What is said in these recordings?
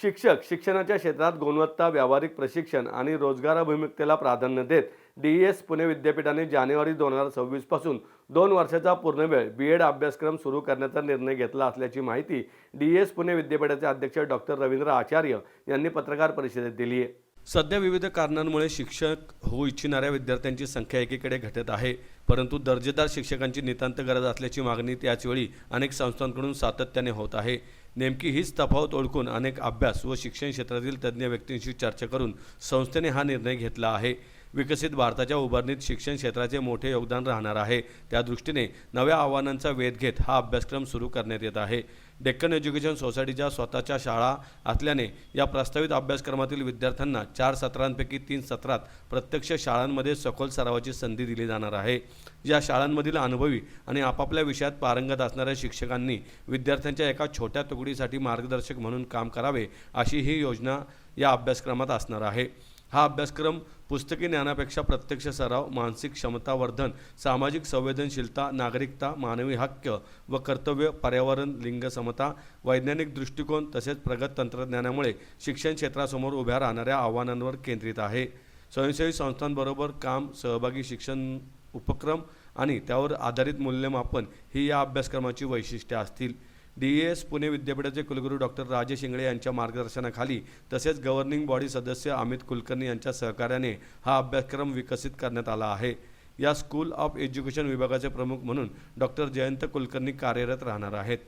शिक्षक शिक्षणाच्या क्षेत्रात गुणवत्ता व्यावहारिक प्रशिक्षण आणि रोजगाराभिमुखतेला प्राधान्य देत डी एस पुणे विद्यापीठाने जानेवारी दोन हजार सव्वीसपासून दोन वर्षाचा पूर्णवेळ बी एड अभ्यासक्रम सुरू करण्याचा निर्णय घेतला असल्याची माहिती डी एस पुणे विद्यापीठाचे अध्यक्ष डॉक्टर रवींद्र आचार्य यांनी पत्रकार परिषदेत दिली आहे. सध्या विविध कारणांमुळे शिक्षक होऊ इच्छिणाऱ्या विद्यार्थ्यांची संख्या एकीकडे घटत आहे. परंतु दर्जेदार शिक्षकांची नितांत गरज असल्याची मागणी त्याचवेळी अनेक संस्थांकडून सातत्याने होत आहे. नेमकी हीच तफावत ओळखून अनेक अभ्यास व शिक्षण क्षेत्रातील तज्ज्ञ व्यक्तींशी चर्चा करून संस्थेने हा निर्णय घेतला आहे. विकसित भारताच्या उभारणीत शिक्षण क्षेत्राचे मोठे योगदान राहणार आहे. त्या दृष्टीने नव्या आव्हानांचा वेध घेत हा अभ्यासक्रम सुरू करण्यात येत आहे. डेक्कन एज्युकेशन सोसायटीच्या स्वतःच्या शाळा असल्याने या प्रस्तावित अभ्यासक्रमातील विद्यार्थ्यांना चार सत्रांपैकी तीन सत्रात प्रत्यक्ष शाळांमध्ये सखोल सरावाची संधी दिली जाणार आहे. या शाळांमधील अनुभवी आणि आपापल्या विषयात पारंगत असणाऱ्या शिक्षकांनी विद्यार्थ्यांच्या एका छोट्या तुकडीसाठी मार्गदर्शक म्हणून काम करावे अशी ही योजना या अभ्यासक्रमात असणार आहे. हा अभ्यासक्रम पुस्तकी ज्ञानापेक्षा प्रत्यक्ष सराव मानसिक क्षमतावर्धन सामाजिक संवेदनशीलता नागरिकता मानवी हक्क व कर्तव्य पर्यावरण लिंग समता वैज्ञानिक दृष्टिकोन तसेच प्रगत तंत्रज्ञानामुळे शिक्षण क्षेत्रासमोर उभ्या राहणाऱ्या आव्हानांवर केंद्रित आहे. स्वयंसेवी संस्थांबरोबर काम सहभागी शिक्षण उपक्रम आणि त्यावर आधारित मूल्यमापन ही या अभ्यासक्रमाची वैशिष्ट्ये असतील. डी एस पुणे विद्यापीठाचे कुलगुरू डॉक्टर राजेश इंगळे यांच्या मार्गदर्शनाखाली तसेच गव्हर्निंग बॉडी सदस्य अमित कुलकर्णी यांच्या सहकार्याने हा अभ्यासक्रम विकसित करण्यात आला आहे. या स्कूल ऑफ एज्युकेशन विभागाचे प्रमुख म्हणून डॉक्टर जयंत कुलकर्णी कार्यरत राहणार आहेत.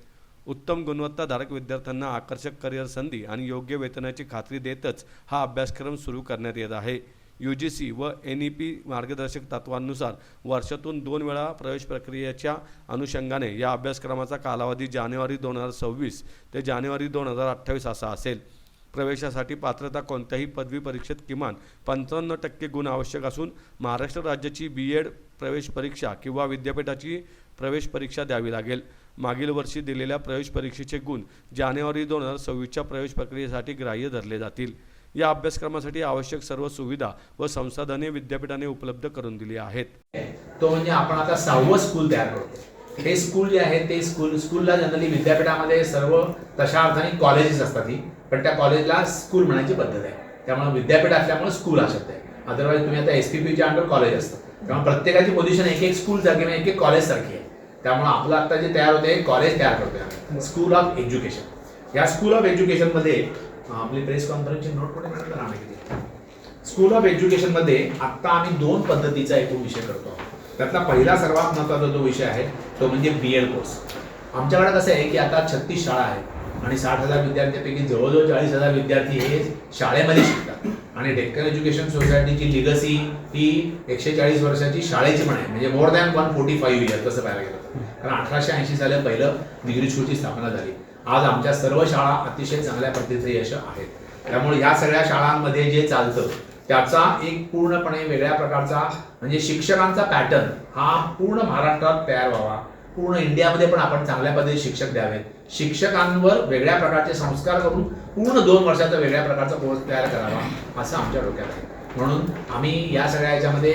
उत्तम गुणवत्ताधारक विद्यार्थ्यांना आकर्षक करिअर संधी आणि योग्य वेतनाची खात्री देतच हा अभ्यासक्रम सुरू करण्यात येत आहे. यू जी सी व एन ई पी मार्गदर्शक तत्वांनुसार वर्षातून दोन वेळा प्रवेश प्रक्रियेच्या अनुषंगाने या अभ्यासक्रमाचा कालावधी जानेवारी दोन हजार सव्वीस ते जानेवारी दोन हजार अठ्ठावीस असा असेल. प्रवेशासाठी पात्रता कोणत्याही पदवी परीक्षेत किमान पंचावन्न टक्के गुण आवश्यक असून महाराष्ट्र राज्याची बी एड प्रवेश परीक्षा किंवा विद्यापीठाची प्रवेश परीक्षा द्यावी लागेल. मागील वर्षी दिलेल्या प्रवेश परीक्षेचे गुण जानेवारी दोन हजार सव्वीसच्या प्रवेश प्रक्रियेसाठी ग्राह्य धरले जातील. या अभ्यासक्रमासाठी आवश्यक सर्व सुविधा व संसाधने विद्यापीठाने उपलब्ध करून दिली आहेत. तो म्हणजे आपण आता सहावं स्कूल तयार करतो. हे स्कूल जे आहे ते स्कूल स्कूलला जनरली विद्यापीठामध्ये सर्व तशा अर्थाने कॉलेजेस असतात ही. पण त्या कॉलेजला स्कूल म्हणायची पद्धत आहे. त्यामुळे विद्यापीठ असल्यामुळे स्कूल हा शब्द आहे. अदरवाईज तुम्ही आता एस पी पीच्या अंडर कॉलेज असतं. त्यामुळे प्रत्येकाची पोझिशन एक एक स्कूल सारखी नाही एक एक कॉलेज सारखी आहे. त्यामुळे आपलं आता जे तयार होते कॉलेज तयार करतोय स्कूल ऑफ एज्युकेशन या स्कूल ऑफ एज्युकेशनमध्ये आपली प्रेस कॉन्फरन्सची नोट कुठे मिळालं राहणार किती स्कूल ऑफ एज्युकेशनमध्ये आता आम्ही दोन पद्धतीचा एकूण विषय करतो त्यातला पहिला सर्वात महत्त्वाचा जो विषय आहे तो म्हणजे बी एड कोर्स आमच्याकडे कसं आहे की आता छत्तीस शाळा आहेत आणि साठ हजार विद्यार्थ्यांपैकी जवळजवळ चाळीस हजार विद्यार्थी हे शाळेमध्ये शिकतात. आणि डेक्कन एज्युकेशन सोसायटीची लिगसी ही एकशे चाळीस वर्षाची शाळेची पण आहे. म्हणजे more than one forty five year तसं पाहायला गेलं कारण अठराशे ऐंशी साली पहिलं डिग्री स्कूलची स्थापना झाली. आज आमच्या सर्व शाळा अतिशय चांगल्या पद्धतीचे यश आहेत त्यामुळे या सगळ्या शाळांमध्ये जे चालतं त्याचा एक पूर्णपणे वेगळ्या प्रकारचा म्हणजे शिक्षकांचा पॅटर्न हा पूर्ण महाराष्ट्रात तयार व्हावा. पूर्ण इंडियामध्ये पण आपण चांगल्या पद्धतीने शिक्षक द्यावेत. शिक्षकांवर वेगळ्या प्रकारचे संस्कार करून पूर्ण दोन वर्षाचा वेगळ्या प्रकारचा कोर्स तयार करावा असं आमच्या डोक्यात आहे. म्हणून आम्ही या सगळ्या याच्यामध्ये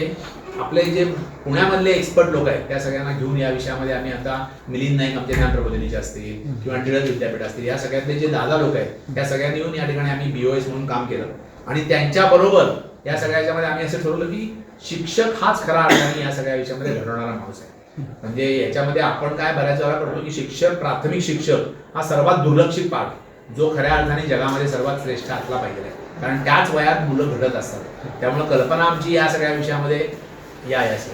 आपले जे पुण्यामधले एक्सपर्ट लोक आहेत त्या सगळ्यांना घेऊन या विषयामध्ये आम्ही आता मिलिंद नाईक आमचे ज्ञान प्रबोधिनीचे असतील किंवा टिळक विद्यापीठ असतील या सगळ्यातले जे दादा लोक आहेत त्या सगळ्यांनी येऊन या ठिकाणी आम्ही बीओएस म्हणून काम केलं. आणि त्यांच्या बरोबर या सगळ्याच्यामध्ये आम्ही असं ठरवलं की शिक्षक हाच खरा अर्थाने या सगळ्या विषयामध्ये घडवणारा माणूस आहे. म्हणजे याच्यामध्ये आपण काय बऱ्याच वेळा करतो की शिक्षक प्राथमिक शिक्षक हा सर्वात दुर्लक्षित पाठ आहे, जो खऱ्या अर्थाने जगामध्ये सर्वात श्रेष्ठ असला पाहिजे कारण त्याच वयात मुलं घडत असतात. त्यामुळे कल्पना आमची या सगळ्या विषयामध्ये या या सर.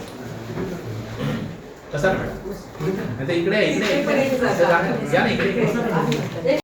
कसं? मॅडम इकडे इकडे या. ना इकडे. इकडे.